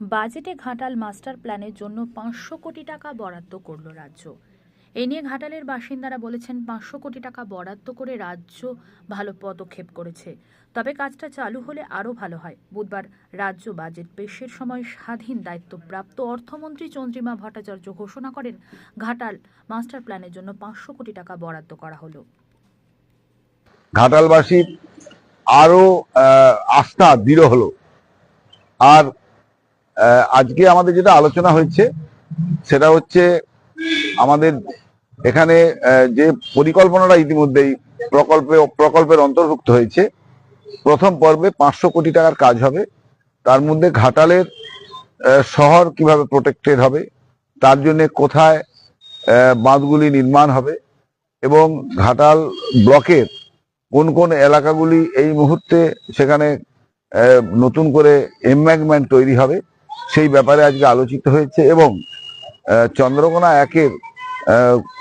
বাজেটে ঘাটাল মাস্টার প্ল্যানের জন্য পাঁচশো কোটি টাকা বরাদ্দ করল রাজ্য। এ নিয়ে ঘাটালের বাসিন্দারা বলেছেন পাঁচশো কোটি টাকা বরাদ্দ করে রাজ্য ভালো পদক্ষেপ করেছে। তবে কাজটা চালু হলে আরও ভালো হয়। বুধবার রাজ্য বাজেট পেশের সময় স্বাধীন দায়িত্বপ্রাপ্ত অর্থমন্ত্রী চন্দ্রিমা ভট্টাচার্য ঘোষণা করেন ঘাটাল মাস্টার প্ল্যানের জন্য পাঁচশো কোটি টাকা বরাদ্দ করা হলো। ঘাটালবাসীর আরও আহ, আস্থা দৃঢ় হলো। আর আজকে আমাদের যেটা আলোচনা হয়েছে, সেটা হচ্ছে আমাদের এখানে যে পরিকল্পনাটা ইতিমধ্যেই প্রকল্পে, প্রকল্পের অন্তর্ভুক্ত হয়েছে, প্রথম পর্বে পাঁচশো কোটি টাকার কাজ হবে। তার মধ্যে ঘাটালের শহর কীভাবে প্রোটেক্টেড হবে, তার জন্য কোথায় বাঁধগুলি নির্মাণ হবে, এবং ঘাটাল ব্লকের কোন কোন এলাকাগুলি এই মুহূর্তে সেখানে নতুন করে এম্যাগমেন্ট তৈরি হবে সেই ব্যাপারে আজকে আলোচিত হয়েছে এবং চন্দ্রকোনা একের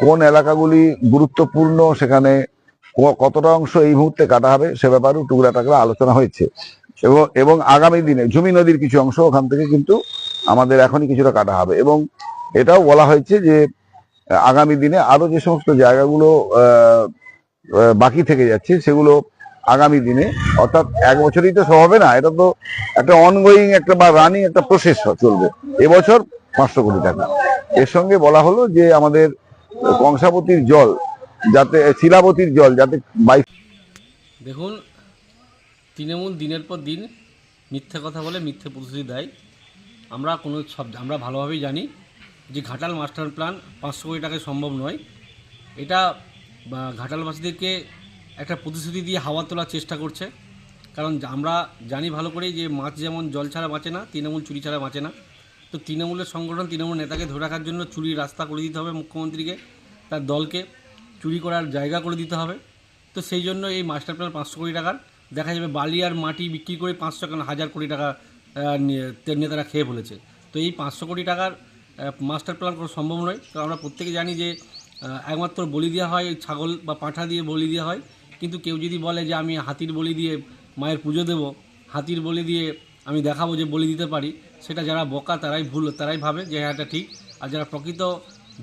কোন এলাকাগুলি গুরুত্বপূর্ণ, সেখানে কতটা অংশ এই মুহূর্তে কাটা হবে, সে ব্যাপারেও টুকরা টাকরা আলোচনা হয়েছে। এবং এবং আগামী দিনে ঝুমি নদীর কিছু অংশ ওখান থেকে কিন্তু আমাদের এখনই কিছুটা কাটা হবে। এবং এটাও বলা হয়েছে যে, আগামী দিনে আরও যে সমস্ত জায়গাগুলো বাকি থেকে যাচ্ছে, সেগুলো আগামী দিনে, অর্থাৎ এক বছরই তো হবে না, এটা তো একটা অনগোয়িং একটা বা রানিং একটা প্রসেস চলবে। এবছর পাঁচশো কোটি টাকা। এর সঙ্গে বলা হলো যে আমাদের কংসাবতীর জল, যাতে, শিলাবতীর জল, যাতে বাইশ দেখুন, তৃণমূল দিনের পর দিন মিথ্যে কথা বলে মিথ্যে প্রতিশ্রুতি দেয়। আমরা কোনো সব, আমরা ভালোভাবেই জানি যে ঘাটাল মাস্টার প্ল্যান পাঁচশো কোটি টাকায় সম্ভব নয়। এটা ঘাটালবাসীদেরকে একটা প্রতিশ্রুতি দিয়ে হাওয়া তোলার চেষ্টা করছে। কারণ আমরা জানি ভালো করেই যে মাছ যেমন জল ছাড়া বাঁচে না, তৃণমূল চুরি ছাড়া বাঁচে না। তো তৃণমূলের সংগঠন, তৃণমূল নেতাকে ধরে রাখার জন্য চুরির রাস্তা করে দিতে হবে মুখ্যমন্ত্রীকে, তার দলকে, চুরি করার জায়গা করে দিতে হবে। তো সেই জন্য এই মাস্টার প্ল্যান পাঁচশো কোটি টাকার, দেখা যাবে বালি আর মাটি বিক্রি করে পাঁচশো কেন হাজার কোটি টাকা নেতারা খেয়ে ফেলেছে। তো এই পাঁচশো কোটি টাকার মাস্টার প্ল্যান করা সম্ভব নয়। তো আমরা প্রত্যেকে জানি যে একমাত্র বলি দেওয়া হয়, ছাগল বা পাঁঠা দিয়ে বলি দেওয়া হয়। কিন্তু কেউ যদি বলে যে আমি হাতির বলি দিয়ে মায়ের পুজো দেব, হাতির বলি দিয়ে আমি দেখাবো যে বলি দিতে পারি, সেটা যারা বকা তারাই ভুল, তারাই ভাবে যে হ্যাঁ এটা ঠিক। আর যারা প্রকৃত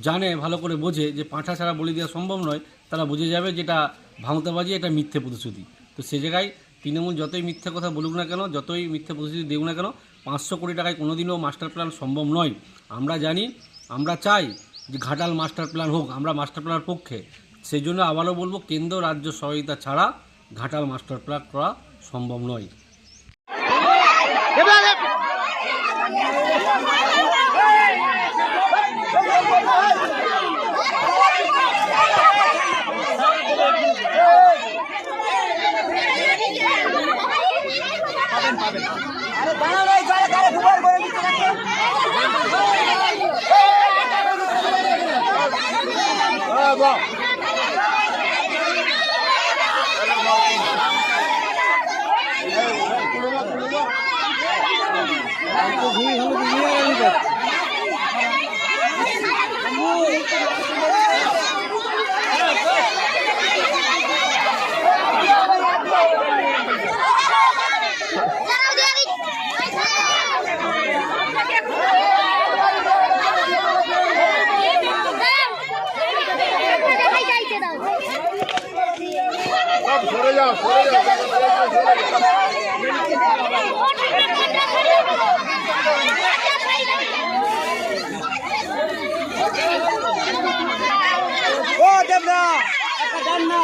জানে, ভালো করে বোঝে যে পাঁঠা ছাড়া বলি দেওয়া সম্ভব নয়, তারা বুঝে যাবে যেটা ভাঙতাবাজি, এটা মিথ্যে প্রতিশ্রুতি। তো সে জায়গায় তৃণমূল যতই মিথ্যে কথা বলুক না কেন, যতই মিথ্যে প্রতিশ্রুতি দেউক না কেন, পাঁচশো কোটি টাকায় কোনোদিনও মাস্টার প্ল্যান সম্ভব নয়। আমরা জানি, আমরা চাই যে ঘাটাল মাস্টার প্ল্যান হোক, আমরা মাস্টার প্ল্যানের পক্ষে। সেই জন্য আবারও বলব কেন্দ্র রাজ্য সহায়তা ছাড়া ঘাটাল মাস্টার প্ল্যান করা সম্ভব নয়। আরে দাঁড়া ভাই জলে কারে না